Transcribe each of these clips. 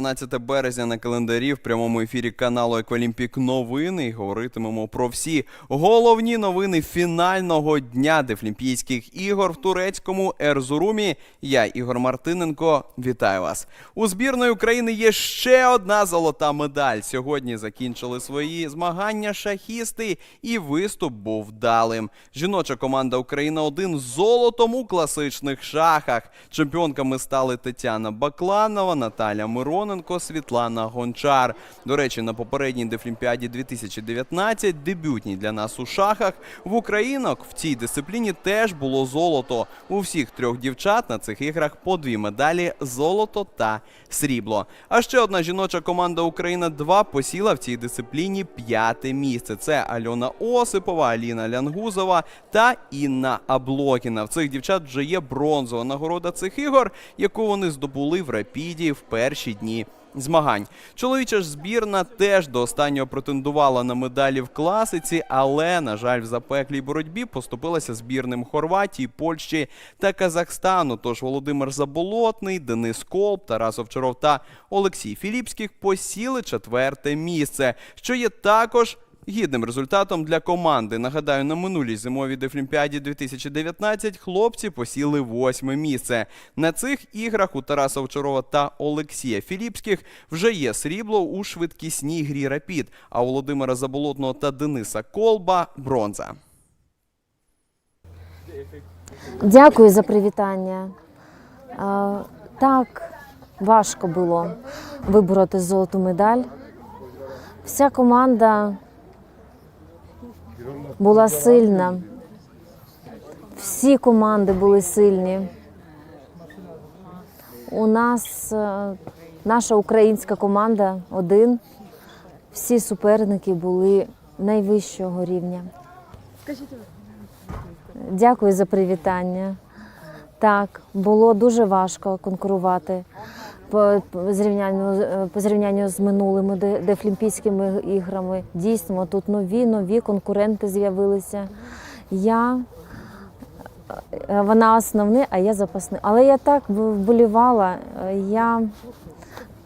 12 березня на календарі в прямому ефірі каналу Еквалімпік новини. І говоритимемо про всі головні новини фінального дня Дефлімпійських ігор в турецькому Ерзурумі. Я Ігор Мартиненко. Вітаю вас. У збірної України є ще одна золота медаль. Сьогодні закінчили свої змагання шахісти, і виступ був вдалим. Жіноча команда Україна 1 з золотом у класичних шахах. Чемпіонками стали Тетяна Бакланова, Наталя Мироненко, Світлана Гончар. До речі, на попередній Дефлімпіаді 2019, дебютній для нас у шахах, в українок в цій дисципліні теж було золото. У всіх трьох дівчат на цих іграх по дві медалі золото та срібло. А ще одна жіноча команда Україна 2 посіла в цій дисципліні п'яте місце. Це Альона Осипова, Аліна Лянгузова та Інна Аблокіна. В цих дівчат вже є бронзова нагорода цих ігор, яку вони здобули в рапіді в перші дні. Змагань чоловіча ж збірна теж до останнього претендувала на медалі в класиці, але на жаль, в запеклій боротьбі поступилася збірним Хорватії, Польщі та Казахстану. Тож Володимир Заболотний, Денис Колб, Тарас Овчаров та Олексій Філіпських посіли четверте місце, що є також Гідним результатом для команди. Нагадаю, на минулій зимовій Дефлімпіаді 2019 хлопці посіли восьме місце. На цих іграх у Тараса Овчарова та Олексія Філіпських вже є срібло у швидкісній грі Рапід, а у Володимира Заболотного та Дениса Колба бронза. Дякую за привітання. А, так, важко було вибороти золоту медаль. Вся команда була сильна. Всі команди були сильні. У нас е, наша українська команда один. Всі суперники були найвищого рівня. Дякую за привітання. Так, було дуже важко конкурувати по, по, зрівнянню, е, по зрівнянню з минулими дефлімпійськими іграми. Дійсно, тут нові, нові конкуренти з'явилися. Я е, вона основний, а я запасний. Але я так вболівала. Я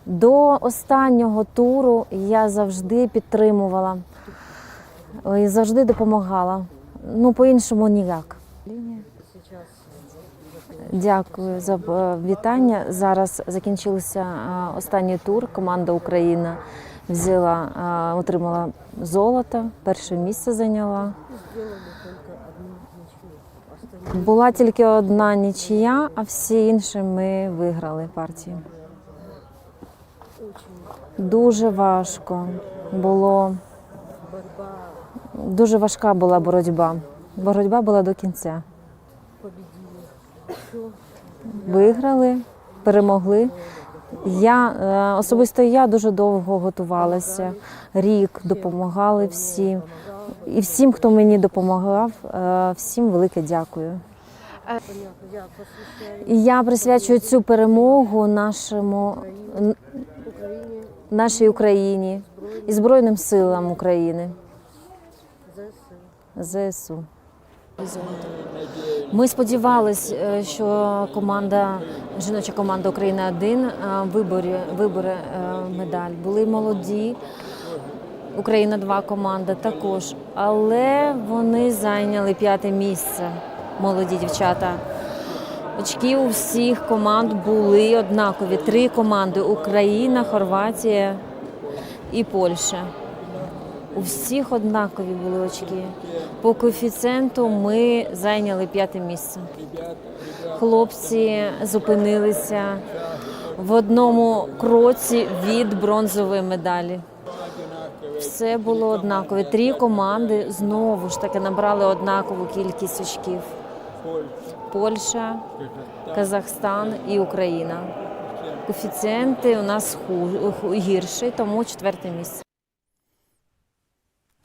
до останнього туру я завжди підтримувала е, і завжди допомагала. Ну, по-іншому ніяк. Дякую за е, вітання. Зараз закінчився е, останній тур. Команда Україна взяла, е, отримала золото, перше місце зайняла. Була тільки одна нічия, а всі інші ми виграли партії. Дуже важко було. Дуже важка була боротьба. Боротьба була до кінця. Виграли, перемогли. Я е, особисто я дуже довго готувалася. Рік допомагали всі. І всім, хто мені допомагав, е, всім велике дякую. І я присвячую цю перемогу нашому нашій Україні і Збройним силам України. ЗСУ. Ми сподівалися, е, що команда, жіноча команда Україна 1 виборе, вибере е, медаль. Були молоді. Україна 2 команда також. Але вони зайняли п'яте місце. Молоді дівчата. Очки у всіх команд були однакові. Три команди: Україна, Хорватія і Польща. У всіх однакові були очки. По коефіцієнту ми зайняли п'яте місце. Хлопці зупинилися в одному кроці від бронзової медалі. Все було однакове. Три команди знову ж таки набрали однакову кількість очків: Польща, Казахстан і Україна. Коефіцієнти у нас гірші, тому четверте місце.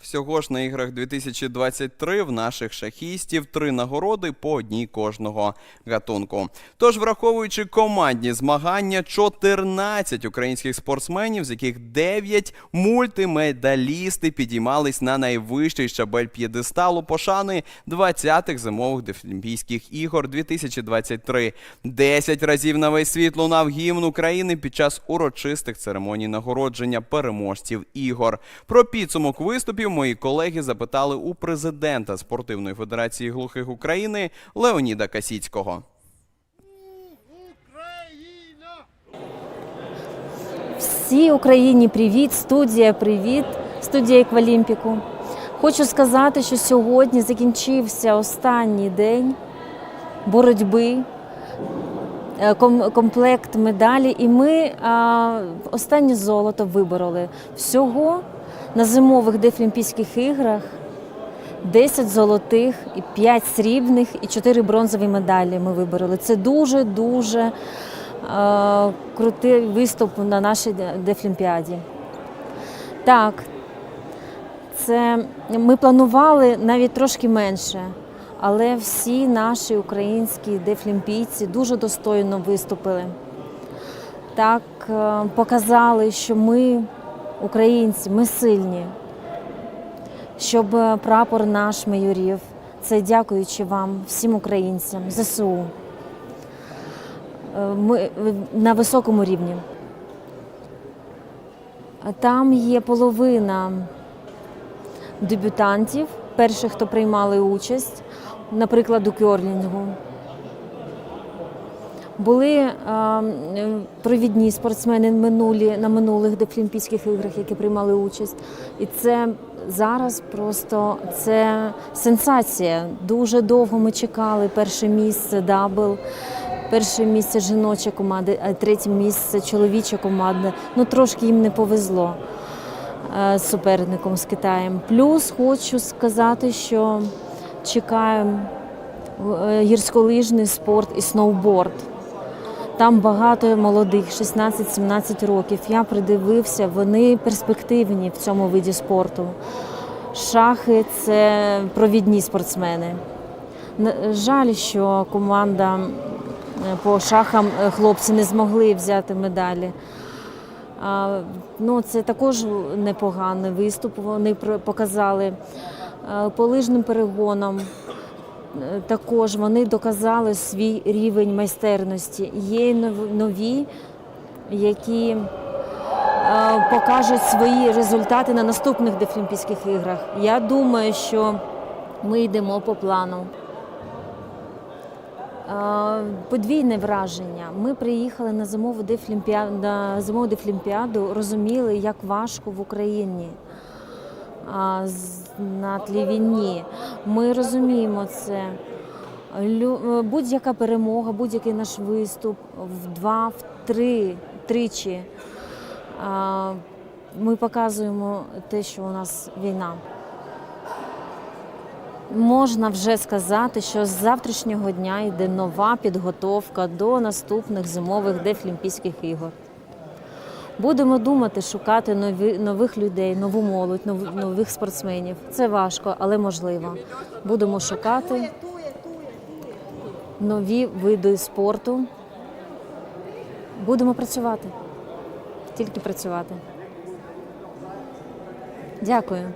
Всього ж на іграх 2023 в наших шахістів три нагороди по одній кожного гатунку. Тож, враховуючи командні змагання, 14 українських спортсменів, з яких 9 мультимедалісти підіймались на найвищий щабель п'єдесталу пошани 20-х зимових Дефлімпійських ігор 2023. 10 разів на весь світ лунав гімн України під час урочистих церемоній нагородження переможців ігор. Про підсумок виступів мої колеги запитали у президента Спортивної федерації глухих України Леоніда Касіцького. Всій Україні привіт, студія привіт, студія Еквалімпіку. Хочу сказати, що сьогодні закінчився останній день боротьби, е, комплект медалі, і ми а, останнє золото вибороли. Всього на зимових Дефлімпійських іграх 10 золотих, і 5 срібних і 4 бронзові медалі ми вибороли. Це дуже-дуже е, крутий виступ на нашій Дефлімпіаді. Так, це ми планували навіть трошки менше, але всі наші українські дефлімпійці дуже достойно виступили. Так, е, показали, що ми, українці, ми сильні щоб е, прапор наш майорів. Це дякуючи вам, всім українцям, ЗСУ. Е, Ми е, на високому рівні. Там є половина дебютантів, перших, хто приймали участь, наприклад, у кьорлінгу. Були е, провідні спортсмени минулі на минулих Дефлімпійських іграх, які приймали участь. І це зараз просто це сенсація. Дуже довго ми чекали перше місце дабл, перше місце жіноча команда, а третє місце чоловіча команда. Ну трошки їм не повезло е, з суперником з Китаєм. Плюс хочу сказати, що чекаємо е, гірськолижний спорт і сноуборд. Там багато молодих, 16-17 років. Я придивився, вони перспективні в цьому виді спорту. Шахи це провідні спортсмени. Жаль, що команда по шахам е, хлопці не змогли взяти медалі. Ну, це також непоганий виступ. Вони показали Е, по лижним перегонам. Також вони доказали свій рівень майстерності. Є нові, які е, покажуть свої результати на наступних Дефлімпійських іграх. Я думаю, що ми йдемо по плану. Е, Подвійне враження. Ми приїхали на зимову дефлімпіаду, на зимову дефлімпіаду, розуміли, як важко в Україні на тлі війні. Ми розуміємо це. Е, Будь-яка перемога, будь-який наш виступ в два, в три, тричі. Ми показуємо те, що у нас війна. Можна вже сказати, що з завтрашнього дня йде нова підготовка до наступних зимових Дефлімпійських ігор. Будемо думати, шукати нові, нових людей, нову молодь, нов- нових спортсменів. Це важко, але можливо. Будемо шукати нові види спорту. Будемо працювати. Тільки працювати. Дякую.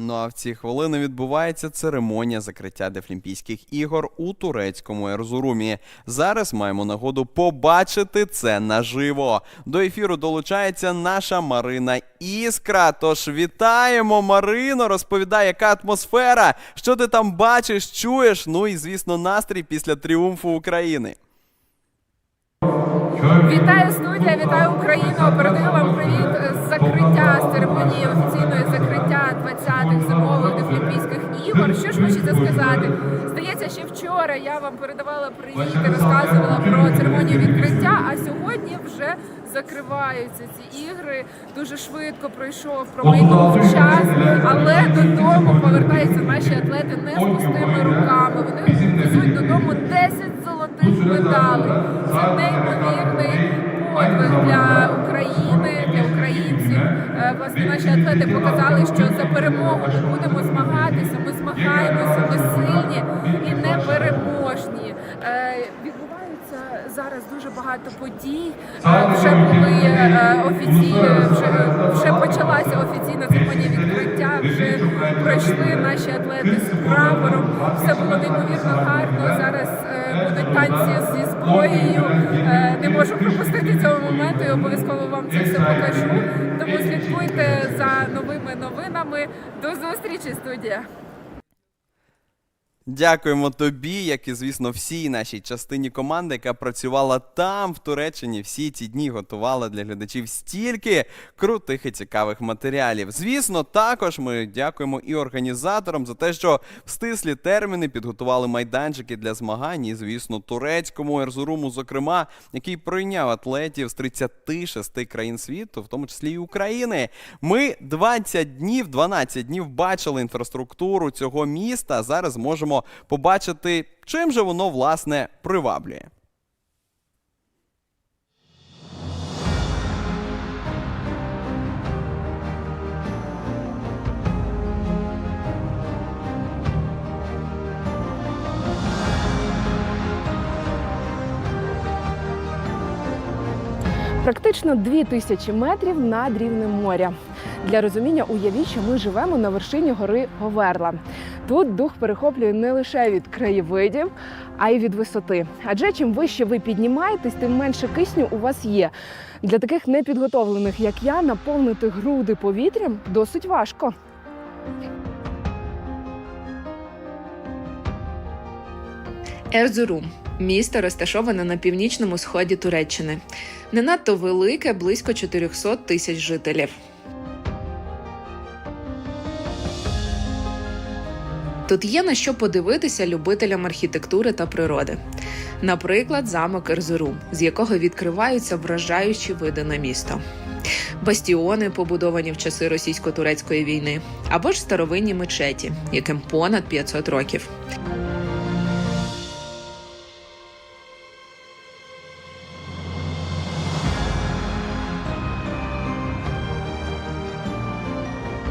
Ну а в ці хвилини відбувається церемонія закриття Дефлімпійських ігор у турецькому Ерзурумі. Зараз маємо нагоду побачити це наживо. До ефіру долучається наша Марина Іскра. Тож вітаємо, Марино! Розповідай, яка атмосфера, що ти там бачиш, чуєш. Ну і звісно, настрій після тріумфу України. Вітаю студія, вітаю Україну. Передаю вам привіт з закриття з церемонії офіційної закриття 20-х зимових Дефлімпійських ігор. Що ж хочеться сказати? Здається, ще вчора я вам передавала привіт і розказувала про церемонію відкриття. А сьогодні вже закриваються ці ігри. Дуже швидко пройшов промайнув час, але додому повертаються наші атлети не з пустими руками. Вони везуть додому 10 золотих медалей. Це неймовірний подвиг для України, для українців. Е, Власне, наші атлети показали, що за перемогу ми будемо змагатися. Ми змагаємося, ми сильні і непереможні. Е, Відбуваються зараз дуже багато подій. Е, Вже були офіційні, вже, вже почалася офіційна церемонія відкриття. Вже пройшли наші атлети з прапором. Все було неймовірно гарно. Зараз будуть танці зі зброєю. Е, Не можу пропустити цього моменту і обов'язково вам це все покажу. Тому слідкуйте за новими новинами. До зустрічі, студія. Дякуємо тобі, як і звісно, всій нашій частині команди, яка працювала там, в Туреччині, всі ці дні готувала для глядачів стільки крутих і цікавих матеріалів. Звісно, також ми дякуємо і організаторам за те, що в стислі терміни підготували майданчики для змагань. І, звісно, турецькому Ерзуруму, зокрема, який прийняв атлетів з 36 країн світу, в тому числі і України. Ми 20 днів, 12 днів бачили інфраструктуру цього міста. Зараз можемо побачити, чим же воно власне приваблює. Практично дві тисячі метрів над рівнем моря. Для розуміння уявіть, що ми живемо на вершині гори Говерла. Тут дух перехоплює не лише від краєвидів, а й від висоти. Адже чим вище ви піднімаєтесь, тим менше кисню у вас є. Для таких непідготовлених, як я, наповнити груди повітрям досить важко. Ерзурум місто розташоване на північному сході Туреччини. Не надто велике, близько 400 тисяч жителів. Тут є на що подивитися любителям архітектури та природи. Наприклад, замок Ерзурум, з якого відкриваються вражаючі види на місто. Бастіони, побудовані в часи російсько-турецької війни, або ж старовинні мечеті, яким понад 500 років.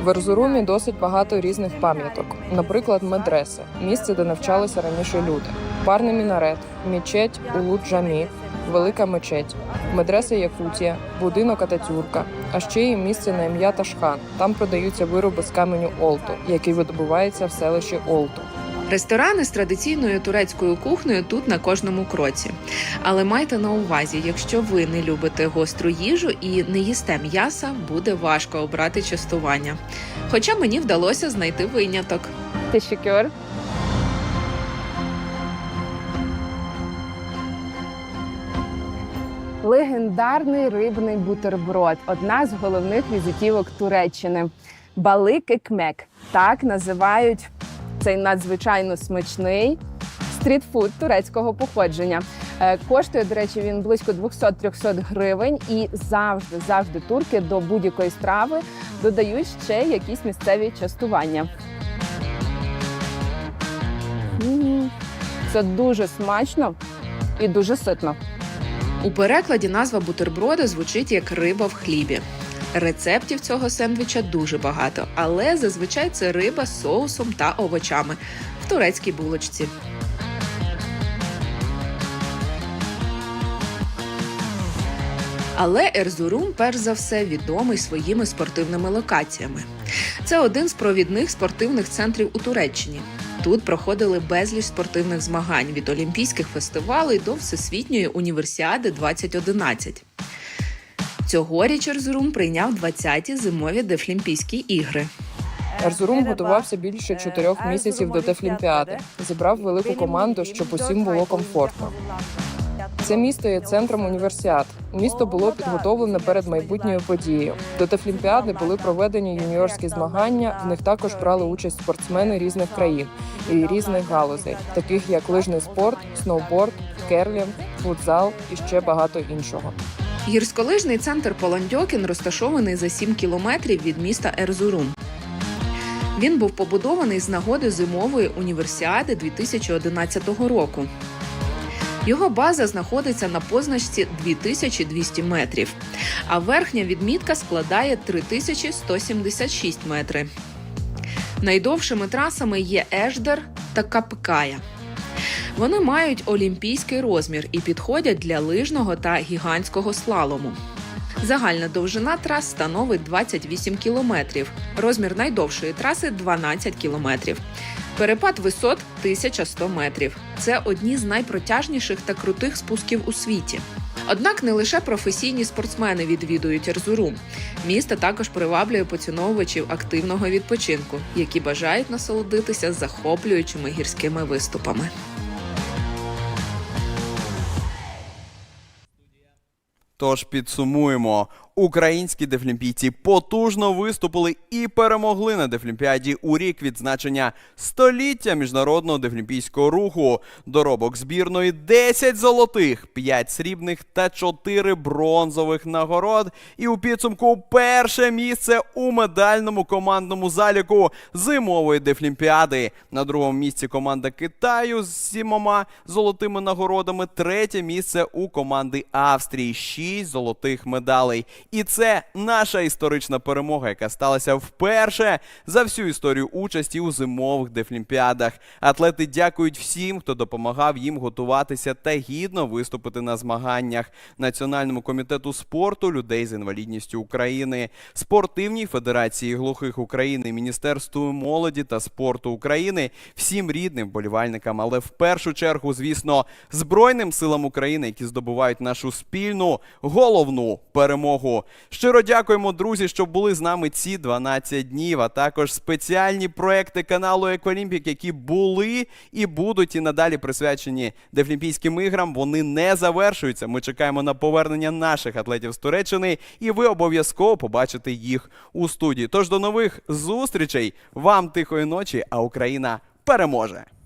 В Ерзурумі досить багато різних пам'яток, наприклад, медреси місце, де навчалися раніше люди, парний мінарет, мечеть Улуд-Джамі, велика мечеть, медреса Якутія, будинок Ататюрка, а ще є місце на ім'я Ташхан. Там продаються вироби з каменю Олту, який видобувається в селищі Олту. Ресторани з традиційною турецькою кухнею тут на кожному кроці. Але майте на увазі, якщо ви не любите гостру їжу і не їсте м'яса, буде важко обрати частування. Хоча мені вдалося знайти виняток. Teşekkür. Легендарний рибний бутерброд одна з головних візитівок Туреччини. Балик екмек. Так називають цей надзвичайно смачний стрітфуд турецького походження. Е, Коштує, до речі, він близько 200-300 гривень, і завжди, завжди турки до будь-якої страви додають ще якісь місцеві частування. Це дуже смачно і дуже ситно. У перекладі назва бутерброда звучить як риба в хлібі. Рецептів цього сендвіча дуже багато, але зазвичай це риба з соусом та овочами в турецькій булочці. Але Ерзурум, перш за все, відомий своїми спортивними локаціями. Це один з провідних спортивних центрів у Туреччині. Тут проходили безліч спортивних змагань від олімпійських фестивалей до всесвітньої універсіади 2011. Цьогоріч Ерзурум прийняв 20-ті зимові Дефлімпійські ігри. Ерзурум готувався більше чотирьох місяців до Дефлімпіади. Зібрав велику команду, щоб усім було комфортно. Це місто є центром універсіад. Місто було підготовлене перед майбутньою подією. До Дефлімпіади були проведені юніорські змагання. В них також брали участь спортсмени різних країн і різних галузей, таких як лижний спорт, сноуборд, керлінг, футзал і ще багато іншого. Гірськолижний центр Поландьокін розташований за 7 кілометрів від міста Ерзурум. Він був побудований з нагоди зимової універсіади 2011 року. Його база знаходиться на позначці 2200 метрів, а верхня відмітка складає 3176 метри. Найдовшими трасами є Еждер та Капкая. Вони мають олімпійський розмір і підходять для лижного та гігантського слалому. Загальна довжина трас становить 28 кілометрів. Розмір найдовшої траси 12 кілометрів. Перепад висот 1100 метрів. Це одні з найпротяжніших та крутих спусків у світі. Однак не лише професійні спортсмени відвідують Ерзурум. Місто також приваблює поціновувачів активного відпочинку, які бажають насолодитися захоплюючими гірськими виступами. Тож підсумуємо. Українські дефлімпійці потужно виступили і перемогли на дефлімпіаді у рік відзначення століття міжнародного дефлімпійського руху. Доробок збірної 10 золотих, 5 срібних та 4 бронзових нагород. І у підсумку перше місце у медальному командному заліку зимової дефлімпіади. На другому місці команда Китаю з сімома золотими нагородами. Третє місце у команди Австрії. Шість золотих медалей. І це наша історична перемога, яка сталася вперше за всю історію участі у зимових дефлімпіадах. Атлети дякують всім, хто допомагав їм готуватися та гідно виступити на змаганнях Національному комітету спорту людей з інвалідністю України, спортивній федерації глухих України, Міністерству молоді та спорту України, всім рідним болівальникам, але в першу чергу, звісно, Збройним силам України, які здобувають нашу спільну головну перемогу. Щиро дякуємо, друзі, що були з нами ці 12 днів, а також спеціальні проекти каналу Еквалімпік, які були і будуть і надалі присвячені Дефлімпійським іграм. Вони не завершуються. Ми чекаємо на повернення наших атлетів з Туреччини, і ви обов'язково побачите їх у студії. Тож до нових зустрічей! Вам тихої ночі, а Україна переможе!